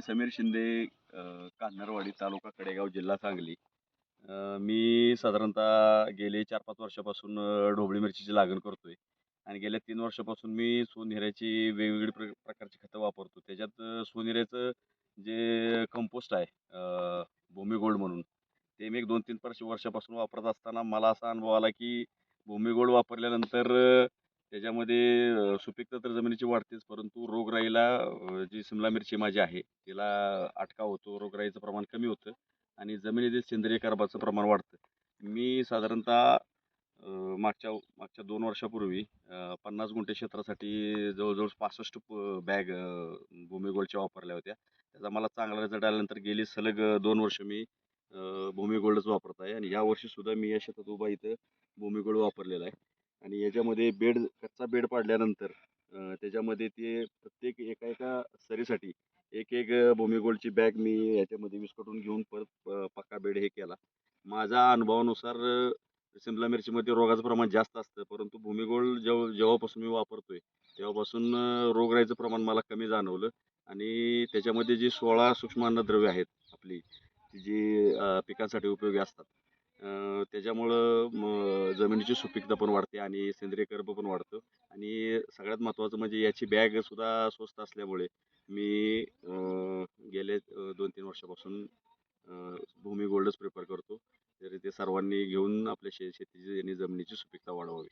समीर शिंदे कान्हारवाडी तालुका कडेगाव जिल्हा सांगली. मी साधारणतः गेले चार पाच वर्षापासून ढोबळी मिरचीची लागण करतोय. आणि गेल्या तीन वर्षापासून मी सोनहिऱ्याची वेगवेगळी प्र प्रकारची खतं वापरतो. त्याच्यात अ, सोनहिऱ्याचं जे कंपोस्ट आहे भूमी गोल्ड म्हणून ते मी एक दोन तीन वर्ष वर्षापासून वापरत असताना मला असा अनुभव आला की भूमी गोल्ड वापरल्यानंतर त्याच्यामध्ये अ, सुपीकता तर जमिनीची वाढतेच परंतु रोगराईला अ, जी सिमला मिरची माझी आहे तिला अटकाव होतो रोगराईचं प्रमाण कमी होतं आणि जमिनीतील सेंद्रिय कार्बाचं प्रमाण वाढतं. मी साधारणतः अ, मागच्या मागच्या दोन वर्षापूर्वी अ, पन्नास गुंठे क्षेत्रासाठी जवळजवळ पासष्ट बॅग भूमी गोल्डच्या वापरल्या होत्या. त्याचा मला चांगला रिझल्ट आल्यानंतर गेली सलग अ, दोन वर्ष मी अ, भूमी गोल्डच वापरत आहे आणि या मी या शेतात उभा इथं भूमी गोल्ड वापरलेला आहे. आणि याच्यामध्ये बेड कच्चा बेड पाडल्यानंतर त्याच्यामध्ये ते प्रत्येक एका एका सरीसाठी एक एक अ, बॅग मी याच्यामध्ये विस्कटून घेऊन परत पक्का बेड हे केला. माझ्या अनुभवानुसार शिमला सिमला मिरचीमध्ये रोगाचं प्रमाण जास्त असतं परंतु भूमी जेव्हा जेव्हापासून मी वापरतोय तेव्हापासून रोगराईचं प्रमाण मला कमी जाणवलं. आणि त्याच्यामध्ये जी सोळा सूक्ष्म अन्नद्रव्य आहेत आपली जी पिकांसाठी उपयोगी असतात त्याच्यामुळं म जमिनीची सुपीकता पण वाढते आणि सेंद्रिय कर्ब पण वाढतं. आणि सगळ्यात महत्त्वाचं म्हणजे याची बॅग सुद्धा स्वस्त असल्यामुळे मी गेले दोन तीन वर्षापासून भूमी गोल्डच प्रिफर करतो. तरी ते सर्वांनी घेऊन आपल्या शे शेतीची आणि जमिनीची सुपीकता वाढवावी.